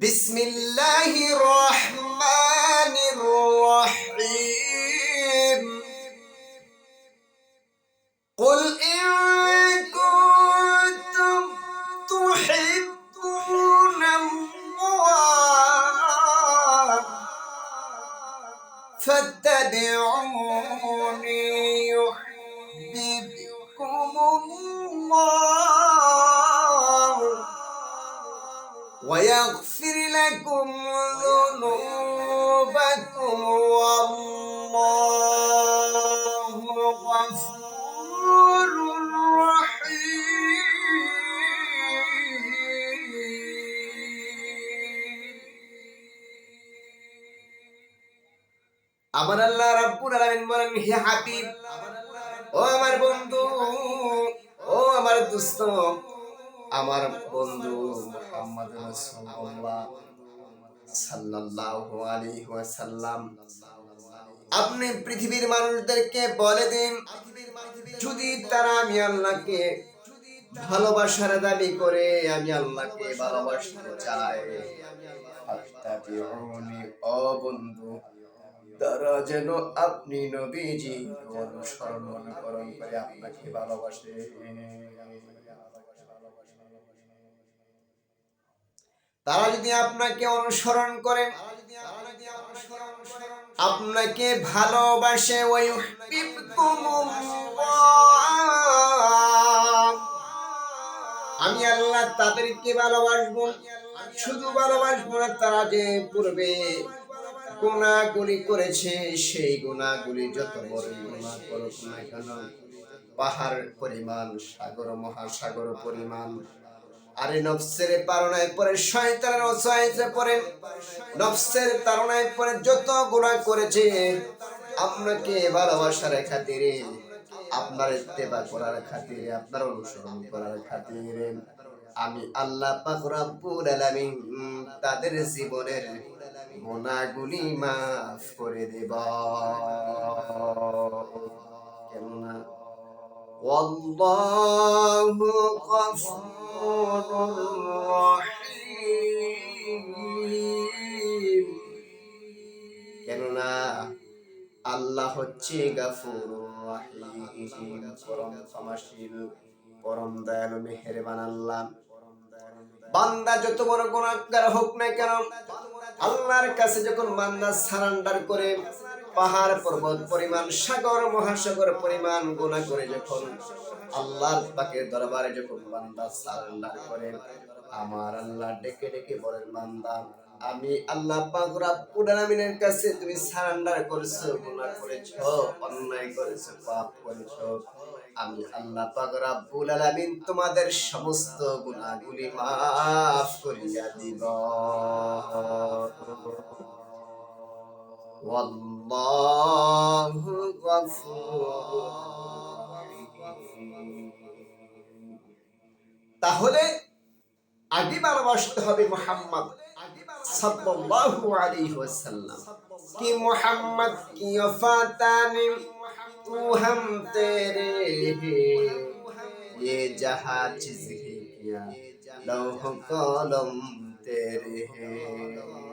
بسم الله الرحمن الرحيم قل إن كنتم تحبون الله فاتبعوني ويغفر لكم ذنوبكم والله غفور رحيم আমার আল্লাহ রাব্বুল আলামিন বলেন হে হাবিব ও আমার বন্ধু ও আমার দোস্ত আমার বন্ধু মোহাম্মদ সাল্লাল্লাহু আলাইহি ওয়াসাল্লাম। আপনি পৃথিবীর মানুষদেরকে বলে দিন, যদি তারা আমি আল্লাহকে ভালোবাসার দাবি করে, আমি আল্লাহকে ভালোবাসতে চাই ও তারা যেন আপনি নবীজি, অনুসরণ অনুকরণ করে আপনাকে ভালোবাসে। তারা যদি আপনাকে অনুসরণ করেন, আপনাকে ভালোবাসে ওই আমি আল্লাহ তাদেরকে ভালোবাসবো, শুধু ভালোবাসবো না, তারা যে পূর্বে গুণাগুলি করেছে, সেই গুণাগুলি যত বড় গুণা করুক না কেন পাহাড় পরিমাণ, সাগর, মহাসাগর পরিমাণ আরে নফসের পারনায় পরে শয়তানের অসহায়তে পরে নফসের তারনায় পরে যত গুণা করেছে আপনাকে ভালোবাসার খাতিরে আপনার ইত্তেবা করার খাতিরে আপনার অনুসরণ করার খাতিরে আমি আল্লাহ পাক রব্বুল আলামিন উম, তাদের জীবনের গুণাগুলি মাফ করে দেব কেননা والله غفور رحيم কেননা আল্লাহ হচ্ছে পরম ক্ষমাশীল পরম দয়ালু, মেহেরবান আল্লাহ। বান্দা যত বড় গুণাগার হোক না কেন, আল্লাহর কাছে যখন বান্দা সারান্ডার করে, পাহাড় পর্বত পরিমাণ, সাগর, মহাসাগর পরিমাণ গুণা করে যখন আল্লাহর পাকের দরবারে যখন বান্দা সারান্ডার করে, আমার আল্লাহ ডেকে ডেকে বলেন, বান্দা, আমি আল্লাহ পাক রব্বুল আলামিনের কাছে তুমি সারান্ডার করেছ, গুনাহ করেছ, অন্যায় করেছ, পাপ করেছ। আমি আল্লাহ পাক রব্বুল আলামিন তোমাদের সমস্ত গুনাহগুলি মাফ করিয়া দিব। ওয়াল্লাহু তাহলে আগে ভালোবাসতে হবে মোহাম্মদ সাল্লাল্লাহু আলাইহি ওয়াসাল্লাম कि मोहम्मद की वफातानी तू हम तेरे हैं ये जहाँ चीज है क्या लौह कलम तेरे हैं